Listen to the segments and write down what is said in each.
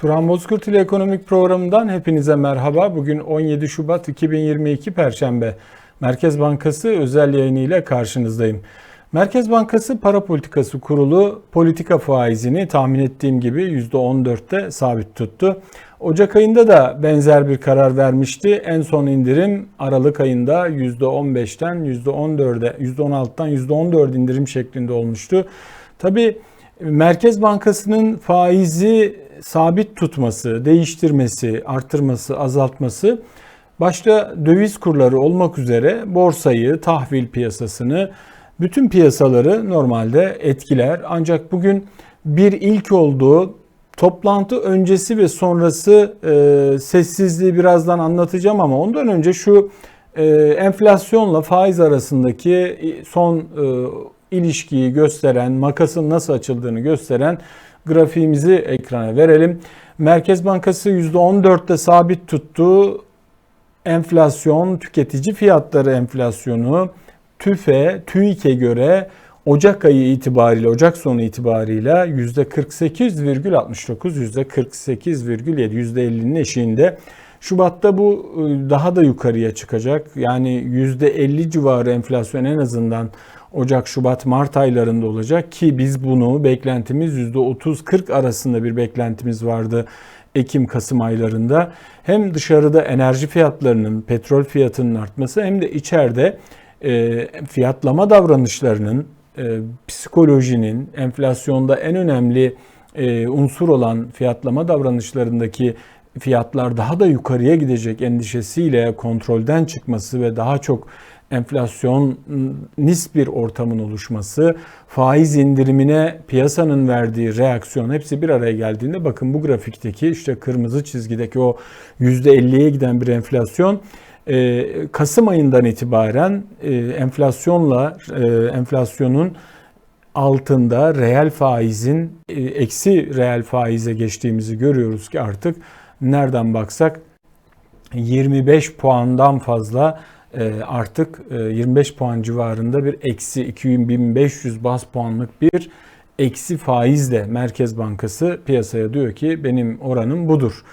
Turan Bozkurt ile Ekonomik Programı'ndan hepinize merhaba. Bugün 17 Şubat 2022 Perşembe. Merkez Bankası özel yayını ile karşınızdayım. Merkez Bankası Para Politikası Kurulu politika faizini tahmin ettiğim gibi %14'te sabit tuttu. Ocak ayında da benzer bir karar vermişti. En son indirim Aralık ayında %15'ten %14'e, %16'dan %14 indirim şeklinde olmuştu. Tabii Merkez Bankası'nın faizi sabit tutması, değiştirmesi, artırması, azaltması başta döviz kurları olmak üzere borsayı, tahvil piyasasını, bütün piyasaları normalde etkiler. Ancak bugün bir ilk olduğu toplantı öncesi ve sonrası e, sessizliği birazdan anlatacağım ama ondan önce şu e, enflasyonla faiz arasındaki son e, ilişkiyi gösteren, makasın nasıl açıldığını gösteren grafiğimizi ekrana verelim. Merkez Bankası %14'te sabit tuttu. Enflasyon, tüketici fiyatları enflasyonu TÜFE, TÜİK'e göre Ocak ayı itibariyle, Ocak sonu itibariyle %48,69, %48,7, %50'nin eşiğinde. Şubat'ta bu ıı, daha da yukarıya çıkacak. Yani %50 civarı enflasyon en azından Ocak, Şubat, Mart aylarında olacak ki biz bunu beklentimiz %30-40 arasında bir beklentimiz vardı Ekim, Kasım aylarında. Hem dışarıda enerji fiyatlarının, petrol fiyatının artması hem de içeride e, fiyatlama davranışlarının, e, psikolojinin, enflasyonda en önemli e, unsur olan fiyatlama davranışlarındaki fiyatlar daha da yukarıya gidecek endişesiyle kontrolden çıkması ve daha çok enflasyon nis bir ortamın oluşması, faiz indirimine piyasanın verdiği reaksiyon hepsi bir araya geldiğinde bakın bu grafikteki işte kırmızı çizgideki o %50'ye giden bir enflasyon e, Kasım ayından itibaren e, enflasyonla e, enflasyonun altında reel faizin eksi reel faize geçtiğimizi görüyoruz ki artık nereden baksak 25 puandan fazla artık 25 e, puan civarında bir eksi 2500 bas puanlık bir eksi faizle Merkez Bankası piyasaya diyor ki benim oranım budur.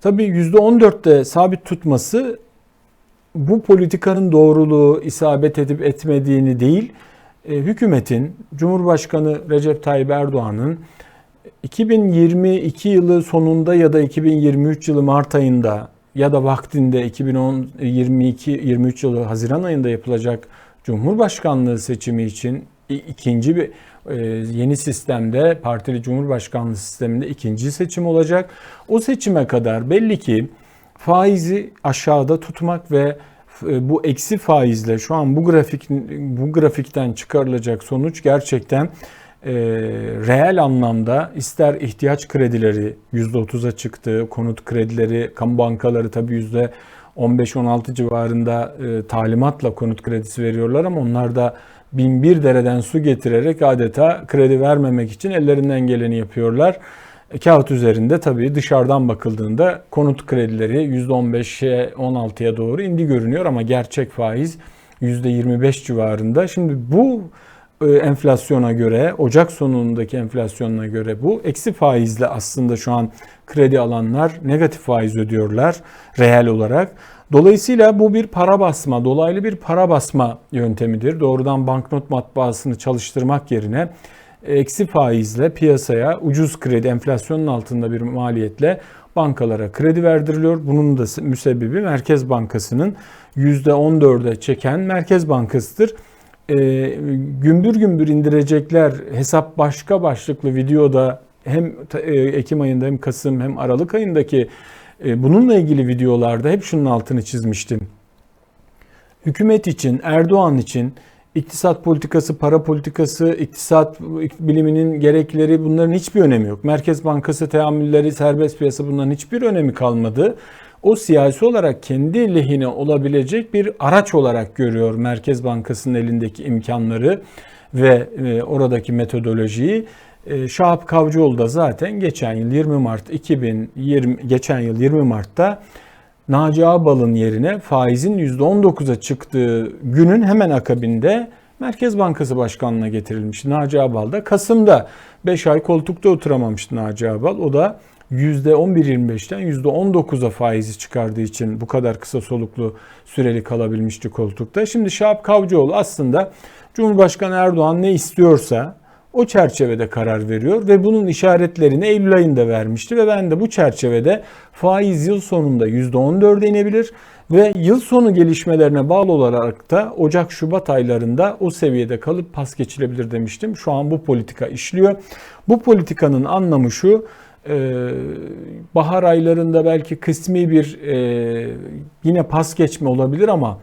Tabii %14'te sabit tutması bu politikanın doğruluğu isabet edip etmediğini değil, e, hükümetin, Cumhurbaşkanı Recep Tayyip Erdoğan'ın 2022 yılı sonunda ya da 2023 yılı Mart ayında ya da vaktinde 2022-23 yılı Haziran ayında yapılacak Cumhurbaşkanlığı seçimi için ikinci bir e, yeni sistemde partili Cumhurbaşkanlığı sisteminde ikinci seçim olacak. O seçime kadar belli ki faizi aşağıda tutmak ve e, bu eksi faizle şu an bu grafik bu grafikten çıkarılacak sonuç gerçekten e, reel anlamda ister ihtiyaç kredileri %30'a çıktı, konut kredileri, kamu bankaları tabii %15-16 civarında e, talimatla konut kredisi veriyorlar ama onlar da bin bir dereden su getirerek adeta kredi vermemek için ellerinden geleni yapıyorlar. E, kağıt üzerinde tabii dışarıdan bakıldığında konut kredileri %15'e 16'ya doğru indi görünüyor ama gerçek faiz %25 civarında. Şimdi bu enflasyona göre, Ocak sonundaki enflasyonuna göre bu eksi faizle aslında şu an kredi alanlar negatif faiz ödüyorlar reel olarak. Dolayısıyla bu bir para basma, dolaylı bir para basma yöntemidir. Doğrudan banknot matbaasını çalıştırmak yerine eksi faizle piyasaya ucuz kredi, enflasyonun altında bir maliyetle bankalara kredi verdiriliyor. Bunun da müsebbibi Merkez Bankası'nın %14'e çeken Merkez Bankası'dır e, gümbür gümbür indirecekler hesap başka başlıklı videoda hem e, Ekim ayında hem Kasım hem Aralık ayındaki e, bununla ilgili videolarda hep şunun altını çizmiştim. Hükümet için, Erdoğan için iktisat politikası, para politikası, iktisat biliminin gerekleri bunların hiçbir önemi yok. Merkez Bankası teamülleri, serbest piyasa bunların hiçbir önemi kalmadı o siyasi olarak kendi lehine olabilecek bir araç olarak görüyor Merkez Bankası'nın elindeki imkanları ve e, oradaki metodolojiyi. E, Şahap Kavcıoğlu da zaten geçen yıl 20 Mart 2020 geçen yıl 20 Mart'ta Naci Ağbal'ın yerine faizin %19'a çıktığı günün hemen akabinde Merkez Bankası Başkanlığı'na getirilmiş Naci Ağbal da Kasım'da 5 ay koltukta oturamamıştı Naci Ağbal. O da %11.25'ten %19'a faizi çıkardığı için bu kadar kısa soluklu süreli kalabilmişti koltukta. Şimdi Şahap Kavcıoğlu aslında Cumhurbaşkanı Erdoğan ne istiyorsa o çerçevede karar veriyor ve bunun işaretlerini Eylül ayında vermişti ve ben de bu çerçevede faiz yıl sonunda %14'e inebilir ve yıl sonu gelişmelerine bağlı olarak da Ocak-Şubat aylarında o seviyede kalıp pas geçilebilir demiştim. Şu an bu politika işliyor. Bu politikanın anlamı şu, bahar aylarında belki kısmi bir e, yine pas geçme olabilir ama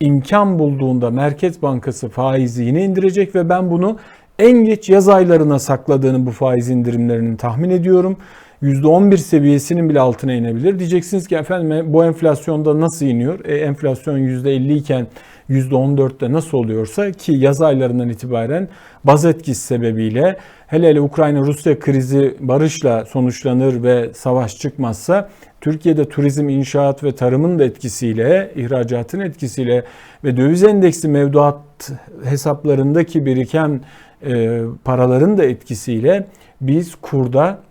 imkan bulduğunda Merkez Bankası faizi yine indirecek ve ben bunu en geç yaz aylarına sakladığını bu faiz indirimlerinin tahmin ediyorum. %11 seviyesinin bile altına inebilir. Diyeceksiniz ki efendim e, bu enflasyonda nasıl iniyor? E, enflasyon %50 iken %14'te nasıl oluyorsa ki yaz aylarından itibaren baz etkisi sebebiyle hele hele Ukrayna-Rusya krizi barışla sonuçlanır ve savaş çıkmazsa Türkiye'de turizm, inşaat ve tarımın da etkisiyle, ihracatın etkisiyle ve döviz endeksli mevduat hesaplarındaki biriken e, paraların da etkisiyle biz kurda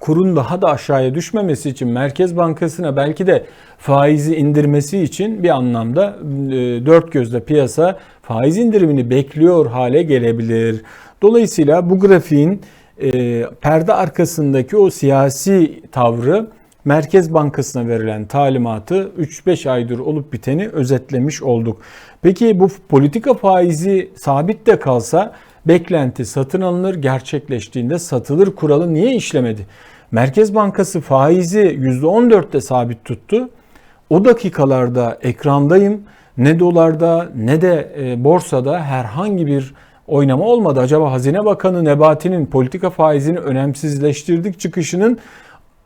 kurun daha da aşağıya düşmemesi için Merkez Bankası'na belki de faizi indirmesi için bir anlamda e, dört gözle piyasa faiz indirimini bekliyor hale gelebilir. Dolayısıyla bu grafiğin e, perde arkasındaki o siyasi tavrı Merkez Bankası'na verilen talimatı 3-5 aydır olup biteni özetlemiş olduk. Peki bu politika faizi sabit de kalsa beklenti satın alınır, gerçekleştiğinde satılır kuralı niye işlemedi? Merkez Bankası faizi %14'te sabit tuttu. O dakikalarda ekrandayım. Ne dolarda ne de e, borsada herhangi bir oynama olmadı. Acaba Hazine Bakanı Nebati'nin politika faizini önemsizleştirdik çıkışının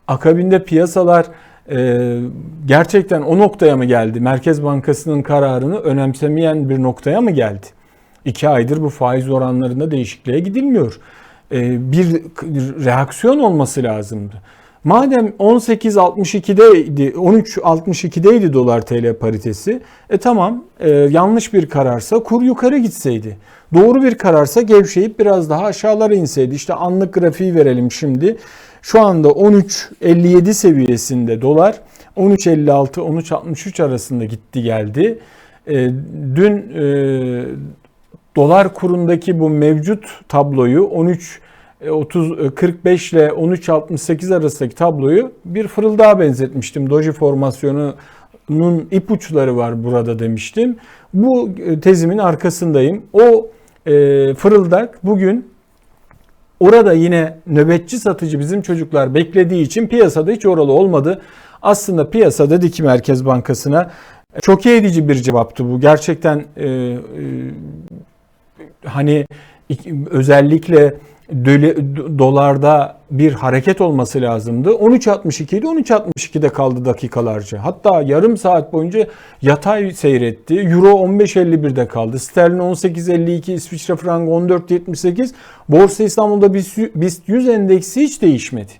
akabinde piyasalar e, gerçekten o noktaya mı geldi? Merkez Bankası'nın kararını önemsemeyen bir noktaya mı geldi? İki aydır bu faiz oranlarında değişikliğe gidilmiyor. E, bir reaksiyon olması lazımdı. Madem 18.62'deydi, 13.62'deydi dolar TL paritesi. E tamam e, yanlış bir kararsa kur yukarı gitseydi. Doğru bir kararsa gevşeyip biraz daha aşağılara inseydi. İşte anlık grafiği verelim şimdi. Şu anda 13.57 seviyesinde dolar. 13.56 13.63 arasında gitti geldi. E, dün e, dolar kurundaki bu mevcut tabloyu 13 30 45 ile 13.68 arasındaki tabloyu bir fırıldağa benzetmiştim. Doji formasyonunun ipuçları var burada demiştim. Bu e, tezimin arkasındayım. O e, fırıldak bugün orada yine nöbetçi satıcı bizim çocuklar beklediği için piyasada hiç oralı olmadı. Aslında piyasa dedi ki Merkez Bankası'na çok edici bir cevaptı bu. Gerçekten e, e, hani özellikle dolarda bir hareket olması lazımdı. 13.62 idi. 13.62'de kaldı dakikalarca. Hatta yarım saat boyunca yatay seyretti. Euro 15.51'de kaldı. Sterlin 18.52, İsviçre frangı 14.78. Borsa İstanbul'da BIST 100 endeksi hiç değişmedi.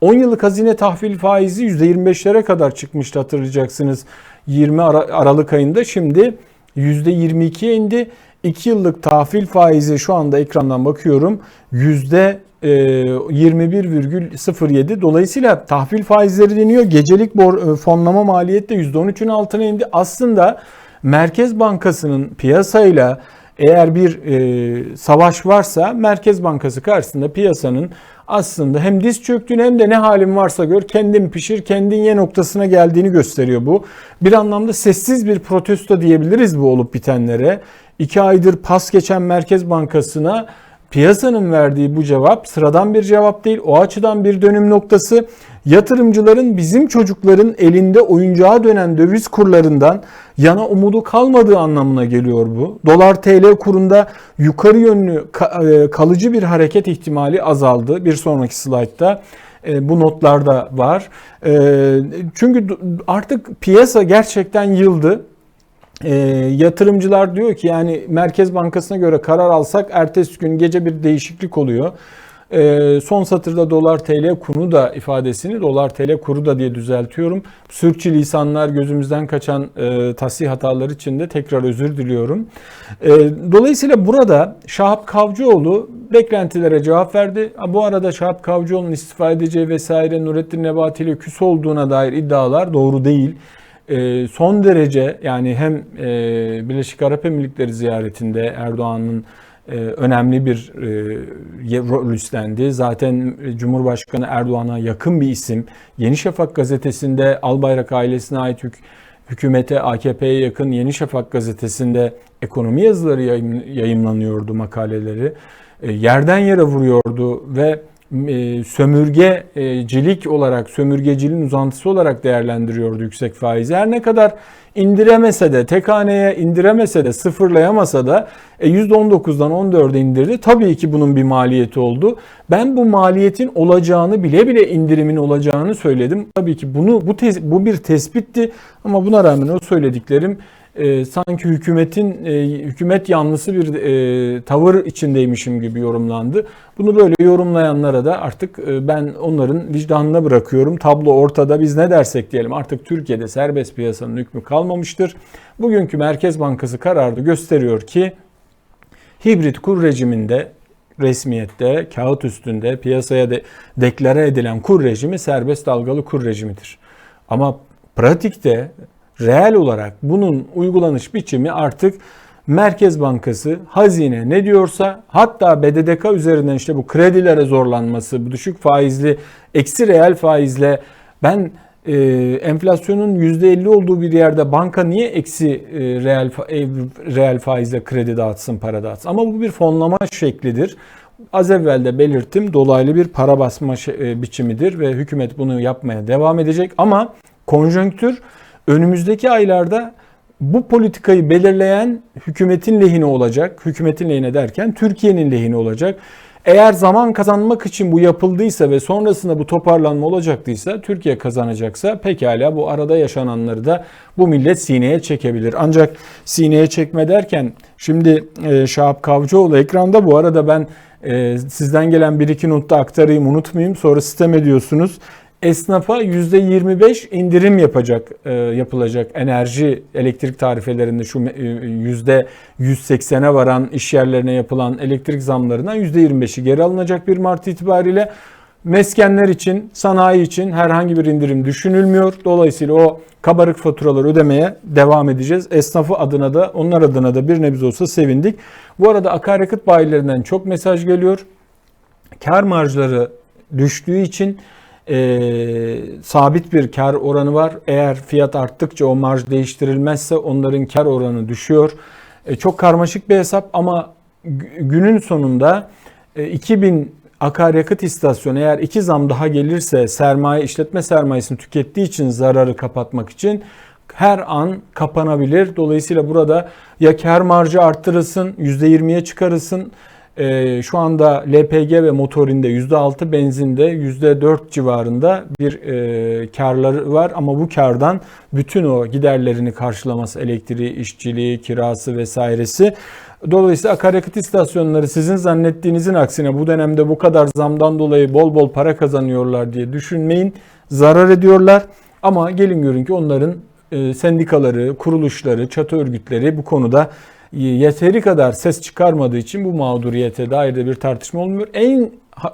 10 yıllık hazine tahvil faizi %25'lere kadar çıkmıştı hatırlayacaksınız. 20 Aralık ayında şimdi %22'ye indi. 2 yıllık tahvil faizi şu anda ekrandan bakıyorum yüzde 21,07 e, dolayısıyla tahvil faizleri deniyor. Gecelik bor, e, fonlama maliyeti de %13'ün altına indi. Aslında Merkez Bankası'nın piyasayla eğer bir e, savaş varsa Merkez Bankası karşısında piyasanın aslında hem diz çöktüğünü hem de ne halin varsa gör kendin pişir kendin ye noktasına geldiğini gösteriyor bu. Bir anlamda sessiz bir protesto diyebiliriz bu olup bitenlere. İki aydır pas geçen Merkez Bankası'na piyasanın verdiği bu cevap sıradan bir cevap değil. O açıdan bir dönüm noktası. Yatırımcıların bizim çocukların elinde oyuncağa dönen döviz kurlarından yana umudu kalmadığı anlamına geliyor bu. Dolar TL kurunda yukarı yönlü e, kalıcı bir hareket ihtimali azaldı. Bir sonraki slaytta e, bu notlarda var. E, çünkü artık piyasa gerçekten yıldı. E, yatırımcılar diyor ki yani Merkez Bankası'na göre karar alsak ertesi gün gece bir değişiklik oluyor. Ee, son satırda dolar TL kuru da ifadesini dolar TL kuru da diye düzeltiyorum. Sürçülisanlar gözümüzden kaçan e, tasih hataları için de tekrar özür diliyorum. E, dolayısıyla burada Şahap Kavcıoğlu beklentilere cevap verdi. Bu arada Şahap Kavcıoğlu'nun istifa edeceği vesaire Nurettin Nebati ile küs olduğuna dair iddialar doğru değil. E, son derece yani hem e, Birleşik Arap Emirlikleri ziyaretinde Erdoğan'ın e, önemli bir e, rol üstlendi. Zaten Cumhurbaşkanı Erdoğan'a yakın bir isim. Yeni Şafak gazetesinde Albayrak ailesine ait hük hükümete, AKP'ye yakın Yeni Şafak gazetesinde ekonomi yazıları yayımlanıyordu makaleleri. E, yerden yere vuruyordu ve sömürgecilik olarak, sömürgeciliğin uzantısı olarak değerlendiriyordu yüksek faizi. Her ne kadar indiremese de, tek haneye indiremese de, sıfırlayamasa da e, %19'dan 14'e indirdi. Tabii ki bunun bir maliyeti oldu. Ben bu maliyetin olacağını bile bile indirimin olacağını söyledim. Tabii ki bunu bu tez, bu bir tespitti ama buna rağmen o söylediklerim e, sanki hükümetin e, hükümet yanlısı bir e, tavır içindeymişim gibi yorumlandı. Bunu böyle yorumlayanlara da artık e, ben onların vicdanına bırakıyorum. Tablo ortada. Biz ne dersek diyelim artık Türkiye'de serbest piyasanın hükmü kalmamıştır. Bugünkü Merkez Bankası kararı gösteriyor ki hibrit kur rejiminde resmiyette, kağıt üstünde piyasaya de deklare edilen kur rejimi serbest dalgalı kur rejimidir. Ama pratikte reel olarak bunun uygulanış biçimi artık Merkez Bankası hazine ne diyorsa hatta BDDK üzerinden işte bu kredilere zorlanması, bu düşük faizli, eksi reel faizle ben e, enflasyonun %50 olduğu bir yerde banka niye eksi e, reel, e, reel faizle kredi dağıtsın, para dağıtsın? Ama bu bir fonlama şeklidir. Az evvel de belirttim dolaylı bir para basma e, biçimidir ve hükümet bunu yapmaya devam edecek. Ama konjonktür önümüzdeki aylarda bu politikayı belirleyen hükümetin lehine olacak. Hükümetin lehine derken Türkiye'nin lehine olacak. Eğer zaman kazanmak için bu yapıldıysa ve sonrasında bu toparlanma olacaktıysa, Türkiye kazanacaksa pekala bu arada yaşananları da bu millet sineye çekebilir. Ancak sineye çekme derken şimdi e, Şahap Kavcıoğlu ekranda bu arada ben e, sizden gelen bir iki notta aktarayım unutmayayım sonra sistem ediyorsunuz esnafa %25 indirim yapacak e, yapılacak enerji elektrik tarifelerinde şu e, %180'e varan iş yerlerine yapılan elektrik zamlarından %25'i geri alınacak bir Mart itibariyle. Meskenler için, sanayi için herhangi bir indirim düşünülmüyor. Dolayısıyla o kabarık faturaları ödemeye devam edeceğiz. Esnafı adına da onlar adına da bir nebze olsa sevindik. Bu arada akaryakıt bayilerinden çok mesaj geliyor. Kar marjları düştüğü için e, sabit bir kar oranı var. Eğer fiyat arttıkça o marj değiştirilmezse onların kar oranı düşüyor. E, çok karmaşık bir hesap ama günün sonunda e, 2000 akaryakıt istasyonu eğer iki zam daha gelirse sermaye işletme sermayesini tükettiği için zararı kapatmak için her an kapanabilir. Dolayısıyla burada ya kar marjı arttırılsın, %20'ye çıkarılsın e, şu anda LPG ve motorinde %6 benzinde %4 civarında bir e, karları var ama bu kardan bütün o giderlerini karşılaması elektriği, işçiliği, kirası vesairesi. Dolayısıyla akaryakıt istasyonları sizin zannettiğinizin aksine bu dönemde bu kadar zamdan dolayı bol bol para kazanıyorlar diye düşünmeyin. Zarar ediyorlar ama gelin görün ki onların e, sendikaları, kuruluşları, çatı örgütleri bu konuda yeteri kadar ses çıkarmadığı için bu mağduriyete dair de bir tartışma olmuyor. En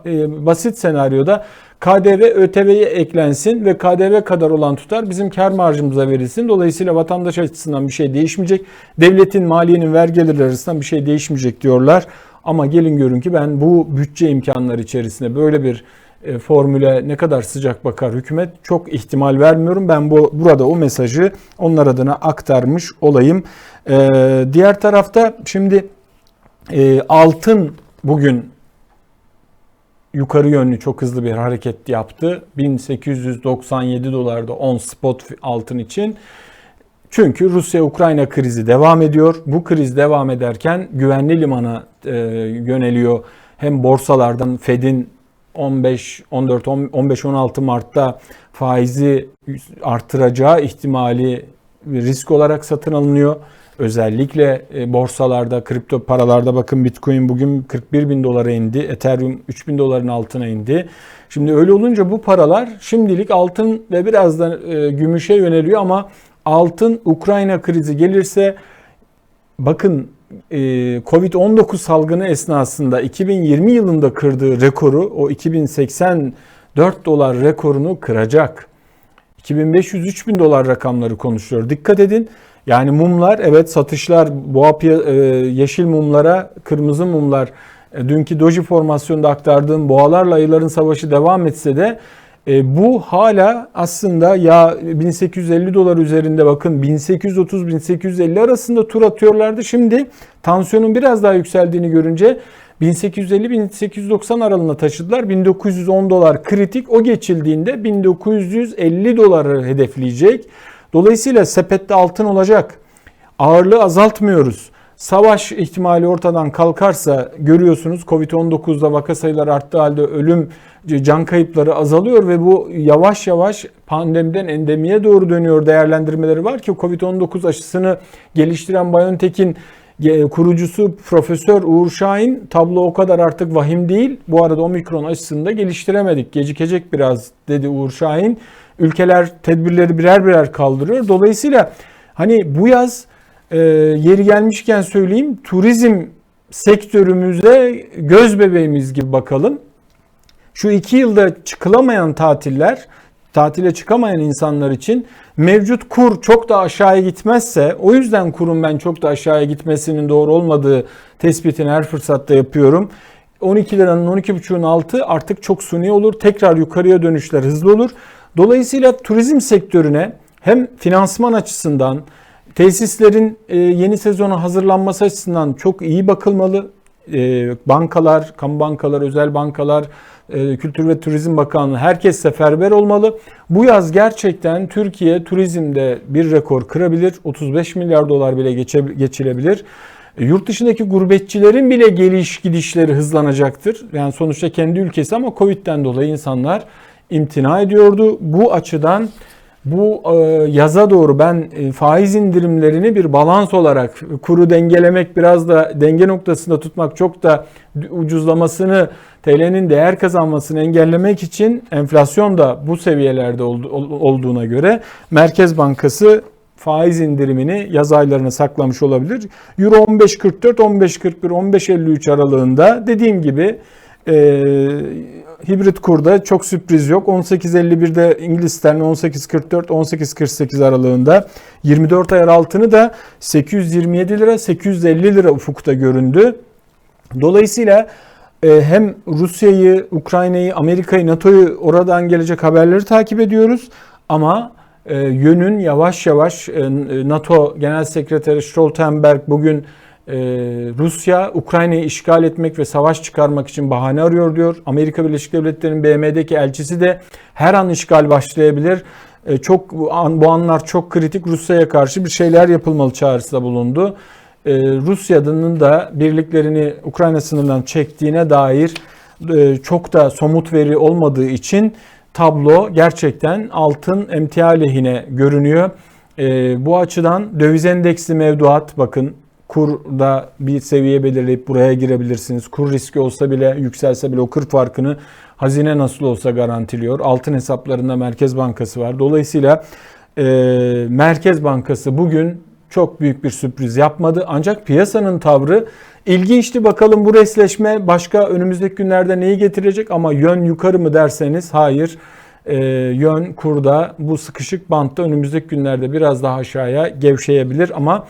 e, basit senaryoda KDV ÖTV'ye eklensin ve KDV kadar olan tutar bizim kar marjımıza verilsin. Dolayısıyla vatandaş açısından bir şey değişmeyecek. Devletin, maliyenin vergileri arasında bir şey değişmeyecek diyorlar. Ama gelin görün ki ben bu bütçe imkanları içerisinde böyle bir e, formüle ne kadar sıcak bakar hükümet çok ihtimal vermiyorum. Ben bu burada o mesajı onlar adına aktarmış olayım. Ee, diğer tarafta şimdi e, altın bugün yukarı yönlü çok hızlı bir hareket yaptı. 1897 dolarda 10 spot altın için. Çünkü Rusya-Ukrayna krizi devam ediyor. Bu kriz devam ederken güvenli limana e, yöneliyor. Hem borsalardan Fed'in 15, 14, 15, 16 Mart'ta faizi artıracağı ihtimali risk olarak satın alınıyor. Özellikle e, borsalarda, kripto paralarda bakın Bitcoin bugün 41 bin dolara indi. Ethereum 3 bin doların altına indi. Şimdi öyle olunca bu paralar şimdilik altın ve biraz da e, gümüşe yöneliyor ama altın Ukrayna krizi gelirse bakın e, Covid-19 salgını esnasında 2020 yılında kırdığı rekoru o 2084 dolar rekorunu kıracak. 2500-3000 dolar rakamları konuşuyor. Dikkat edin. Yani mumlar evet satışlar boğa e, yeşil mumlara kırmızı mumlar e, dünkü doji formasyonda aktardığım boğalarla ayıların savaşı devam etse de e, bu hala aslında ya 1850 dolar üzerinde bakın 1830-1850 arasında tur atıyorlardı. Şimdi tansiyonun biraz daha yükseldiğini görünce 1850-1890 aralığına taşıdılar. 1910 dolar kritik o geçildiğinde 1950 doları hedefleyecek. Dolayısıyla sepette altın olacak. Ağırlığı azaltmıyoruz. Savaş ihtimali ortadan kalkarsa görüyorsunuz Covid-19'da vaka sayıları arttığı halde ölüm can kayıpları azalıyor ve bu yavaş yavaş pandemiden endemiye doğru dönüyor değerlendirmeleri var ki Covid-19 aşısını geliştiren BioNTech'in kurucusu Profesör Uğur Şahin tablo o kadar artık vahim değil. Bu arada omikron aşısını da geliştiremedik. Gecikecek biraz dedi Uğur Şahin. Ülkeler tedbirleri birer birer kaldırıyor. Dolayısıyla hani bu yaz e, yeri gelmişken söyleyeyim turizm sektörümüze göz bebeğimiz gibi bakalım. Şu iki yılda çıkılamayan tatiller, tatile çıkamayan insanlar için mevcut kur çok da aşağıya gitmezse o yüzden kurun ben çok da aşağıya gitmesinin doğru olmadığı tespitini her fırsatta yapıyorum. 12 liranın 12,5'un altı artık çok suni olur. Tekrar yukarıya dönüşler hızlı olur. Dolayısıyla turizm sektörüne hem finansman açısından tesislerin e, yeni sezona hazırlanması açısından çok iyi bakılmalı. E, bankalar, kamu bankalar, özel bankalar, e, Kültür ve Turizm Bakanlığı herkes seferber olmalı. Bu yaz gerçekten Türkiye turizmde bir rekor kırabilir. 35 milyar dolar bile geçilebilir. Yurt dışındaki gurbetçilerin bile geliş gidişleri hızlanacaktır. Yani sonuçta kendi ülkesi ama Covid'den dolayı insanlar imtina ediyordu. Bu açıdan bu e, yaza doğru ben e, faiz indirimlerini bir balans olarak kuru dengelemek biraz da denge noktasında tutmak çok da ucuzlamasını TL'nin değer kazanmasını engellemek için enflasyon da bu seviyelerde olduğuna göre Merkez Bankası faiz indirimini yaz aylarına saklamış olabilir. Euro 15.44, 15.41, 15.53 aralığında dediğim gibi e, hibrit kurda çok sürpriz yok. 18.51'de İngiliz sterlini 18.44, 18.48 aralığında 24 ayar altını da 827 lira, 850 lira ufukta göründü. Dolayısıyla e, hem Rusya'yı, Ukrayna'yı, Amerika'yı, NATO'yu oradan gelecek haberleri takip ediyoruz. Ama e, yönün yavaş yavaş e, NATO Genel Sekreteri Stoltenberg bugün Rusya Ukrayna'yı işgal etmek ve savaş çıkarmak için bahane arıyor diyor. Amerika Birleşik Devletleri'nin BM'deki elçisi de her an işgal başlayabilir. Çok bu anlar çok kritik. Rusya'ya karşı bir şeyler yapılmalı çağrısında bulundu. Rusya'nın da birliklerini Ukrayna sınırından çektiğine dair çok da somut veri olmadığı için tablo gerçekten altın emtia lehine görünüyor. Bu açıdan döviz endeksli mevduat bakın kurda bir seviye belirleyip buraya girebilirsiniz. Kur riski olsa bile yükselse bile o kır farkını hazine nasıl olsa garantiliyor. Altın hesaplarında Merkez Bankası var. Dolayısıyla e, Merkez Bankası bugün çok büyük bir sürpriz yapmadı. Ancak piyasanın tavrı ilginçti. Bakalım bu resleşme başka önümüzdeki günlerde neyi getirecek ama yön yukarı mı derseniz hayır. E, yön kurda bu sıkışık bantta önümüzdeki günlerde biraz daha aşağıya gevşeyebilir ama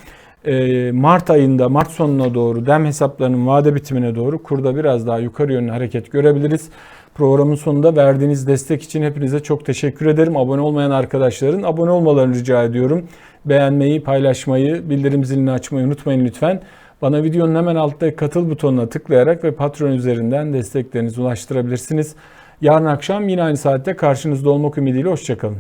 Mart ayında, Mart sonuna doğru dem hesaplarının vade bitimine doğru kurda biraz daha yukarı yönlü hareket görebiliriz. Programın sonunda verdiğiniz destek için hepinize çok teşekkür ederim. Abone olmayan arkadaşların abone olmalarını rica ediyorum. Beğenmeyi, paylaşmayı, bildirim zilini açmayı unutmayın lütfen. Bana videonun hemen alttaki katıl butonuna tıklayarak ve Patreon üzerinden desteklerinizi ulaştırabilirsiniz. Yarın akşam yine aynı saatte karşınızda olmak ümidiyle hoşçakalın.